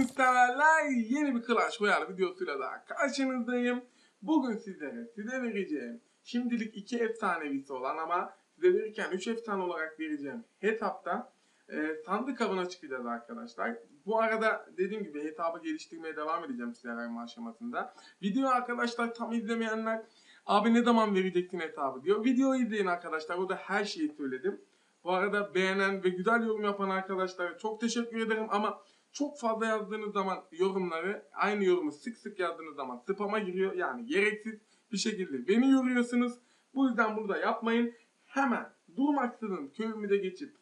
Oyun severler yeni bir Clash Royale videosuyla daha karşınızdayım. Bugün sizlere size vereceğim şimdilik iki efsanevisi olan ama size verirken 3 efsane olarak vereceğim hesapta e, sandık avına çıkacağız arkadaşlar. Bu arada dediğim gibi hesabı geliştirmeye devam edeceğim sizlere aşamasında. Video arkadaşlar tam izlemeyenler abi ne zaman vereceksin hesabı diyor. Videoyu izleyin arkadaşlar orada her şeyi söyledim. Bu arada beğenen ve güzel yorum yapan arkadaşlara çok teşekkür ederim ama çok fazla yazdığınız zaman yorumları aynı yorumu sık sık yazdığınız zaman spama giriyor. Yani gereksiz bir şekilde beni yoruyorsunuz. Bu yüzden burada yapmayın. Hemen durmaksızın köyümü de geçip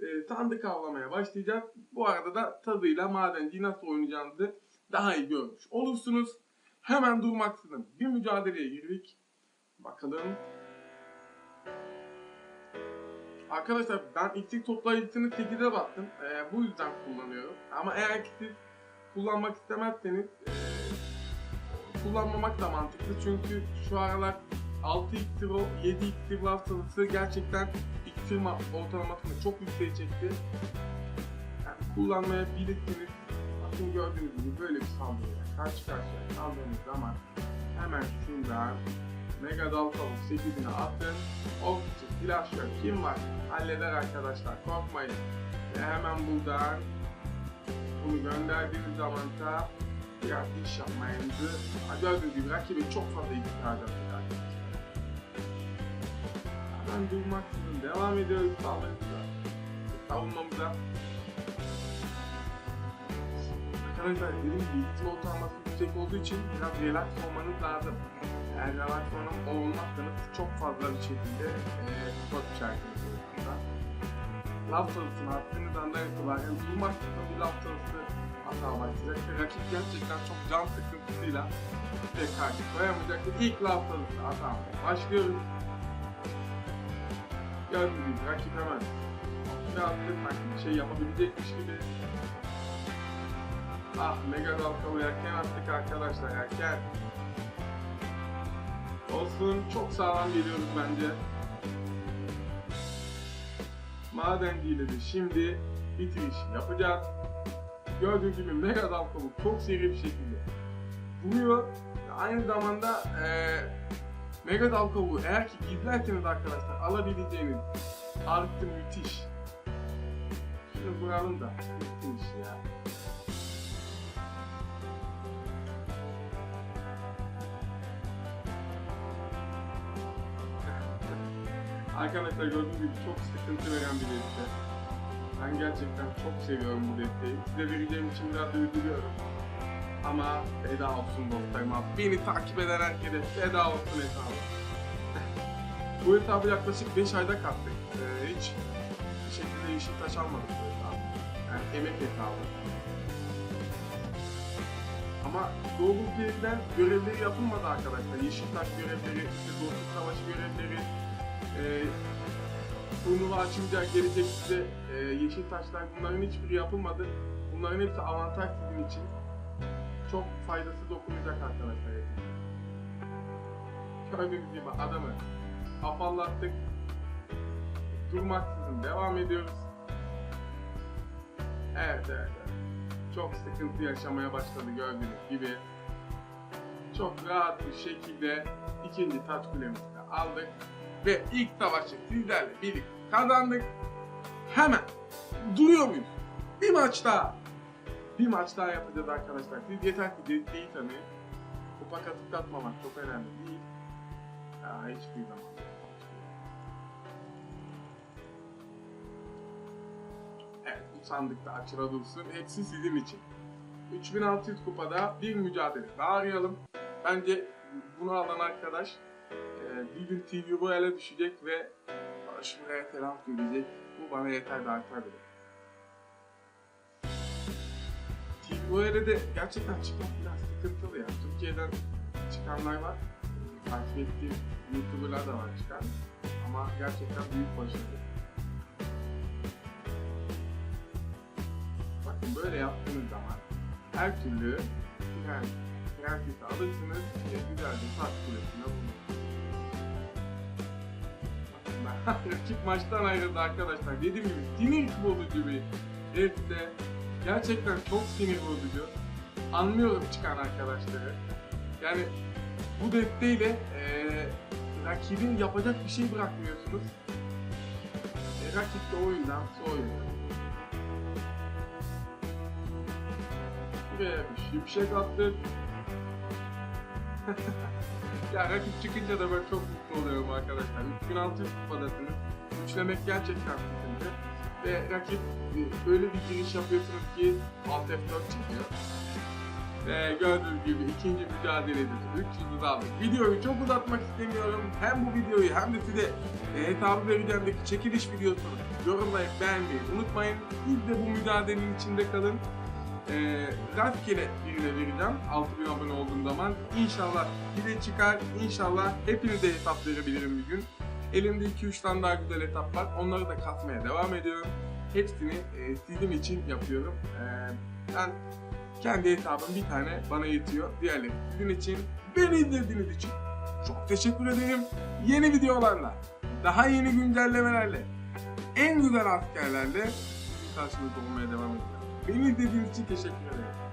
e, sandık avlamaya başlayacağız. Bu arada da tadıyla madenci nasıl oynayacağınızı daha iyi görmüş olursunuz. Hemen durmaksızın bir mücadeleye girdik. Bakalım Arkadaşlar ben iksir toplayıcısını 8'e bastım. Ee, bu yüzden kullanıyorum. Ama eğer ki siz kullanmak istemezseniz ee, kullanmamak da mantıklı. Çünkü şu aralar 6 iksir, o 7 iksir haftalısı gerçekten iksir ma- ortalamasını çok yükseğe çekti. Yani kullanmayabilirsiniz. Bakın gördüğünüz gibi böyle bir saldırıya karşı karşıya kaldığınız zaman hemen şundan Mega Dal Tavuk 8'ini attın. Ok için silahşör kim var? Halleder arkadaşlar korkmayın. Ve hemen buradan bunu gönderdiğiniz zaman da biraz iş yapmayınızı gördüğünüz gibi rakibe çok fazla ihtiyacı var. Hemen durmaksızın devam ediyoruz saldırımıza. Savunmamıza. Arkadaşlar dediğim gibi iletişim ortalaması yüksek olduğu için biraz relax olmanız lazım. Eğer relax olmanız olmazsanız çok fazla bir şekilde eee spot işaretiniz aslında. Laf çalısını attığınız andan itibaren durmaksızın bir laf çalısı hata başlayacak ve rakip gerçekten çok can sıkıntısıyla size karşı koyamayacaktır. İlk laf çalısı hata başlıyoruz. Gördüğünüz gibi rakip hemen sanki bir şey yapabilecekmiş gibi Ah mega dalgalı erken attık arkadaşlar erken. Olsun çok sağlam geliyoruz bence. Madenciyle de şimdi bitiriş yapacağız. Gördüğünüz gibi mega dalgalı çok seri bir şekilde vuruyor. Aynı zamanda eee mega dalgalı eğer ki izlerseniz arkadaşlar alabileceğiniz artı müthiş. Şunu vuralım da müthiş ya. Arkadaşlar gördüğünüz gibi çok sıkıntı veren bir deste. Ben gerçekten çok seviyorum bu desteği. Size vereceğim için biraz üzülüyorum. Ama feda olsun dostlarıma. Beni takip eden herkese feda olsun hesabı. bu hesabı yaklaşık 5 ayda kattık. Ee, hiç bir şekilde yeşil taş almadık bu hesabı. Yani emek hesabı. Ama Doğu Ülke'den görevleri yapılmadı arkadaşlar. Yeşiltaş görevleri, işte turnuva açınca gelecek size e, yeşil taşlar bunların hiçbiri yapılmadı. Bunların hepsi avantaj sizin için. Çok faydası dokunacak arkadaşlar. hepinize. Gördüğünüz gibi adamı afallattık. Durmaksızın devam ediyoruz. Evet evet evet. Çok sıkıntı yaşamaya başladı gördüğünüz gibi. Çok rahat bir şekilde ikinci taç kulemizi de aldık ve ilk savaşı sizlerle birlikte kazandık. Hemen duruyor muyuz? Bir maç daha. Bir maç daha yapacağız arkadaşlar. Siz yeter ki desteği tanıyın. Kupa katıp katmamak çok önemli değil. Ya hiçbir zaman. Evet bu sandıkta açıla dursun. Hepsi sizin için. 3600 kupada bir mücadele daha arayalım. Bence bunu alan arkadaş bir gün TV bu ele düşecek ve şuraya selam söyleyecek. Bu bana yeter de artar bile. TV bu ele de gerçekten çıkmak biraz sıkıntılı ya. Türkiye'den çıkanlar var. Takip ettiğim YouTuber'lar da var çıkan. Ama gerçekten büyük başarı. Bakın böyle yaptığınız zaman her türlü yani prensesi alırsınız ve güzelce saç kulesine vurursunuz. rakip maçtan ayrıldı arkadaşlar. Dediğim gibi sinir bozucu bir deste. Gerçekten çok sinir bozucu. Anlıyorum çıkan arkadaşları. Yani bu desteğiyle eee rakibin yapacak bir şey bırakmıyorsunuz. E, rakip de oyundan soğuyor. Buraya bir şimşek attık. ya rakip çıkınca da ben çok mutlu oluyorum arkadaşlar. 3600 kupadasınız. Üçlemek gerçekten sıkıntı. Ve rakip e, öyle bir giriş yapıyorsunuz ki Alt F4 çıkıyor. Ve gördüğünüz gibi ikinci mücadelede 3 yıldız aldık. Videoyu çok uzatmak istemiyorum. Hem bu videoyu hem de size e, hesabı vereceğimdeki çekiliş videosunu yorumlayıp beğenmeyi unutmayın. Siz de bu mücadelenin içinde kalın. E, rastgele birine vereceğim 6000 abone olduğum zaman. İnşallah bile çıkar. İnşallah hepinize hesap verebilirim bir gün. Elimde 2-3 tane daha güzel hesap var. Onları da katmaya devam ediyorum. Hepsini e, sizin için yapıyorum. E, ben kendi hesabım bir tane bana yetiyor. Diğerleri sizin için. Beni izlediğiniz için çok teşekkür ederim. Yeni videolarla, daha yeni güncellemelerle, en güzel askerlerle sizin karşınızda olmaya devam edeceğim. Beni izlediğiniz için teşekkür ederim.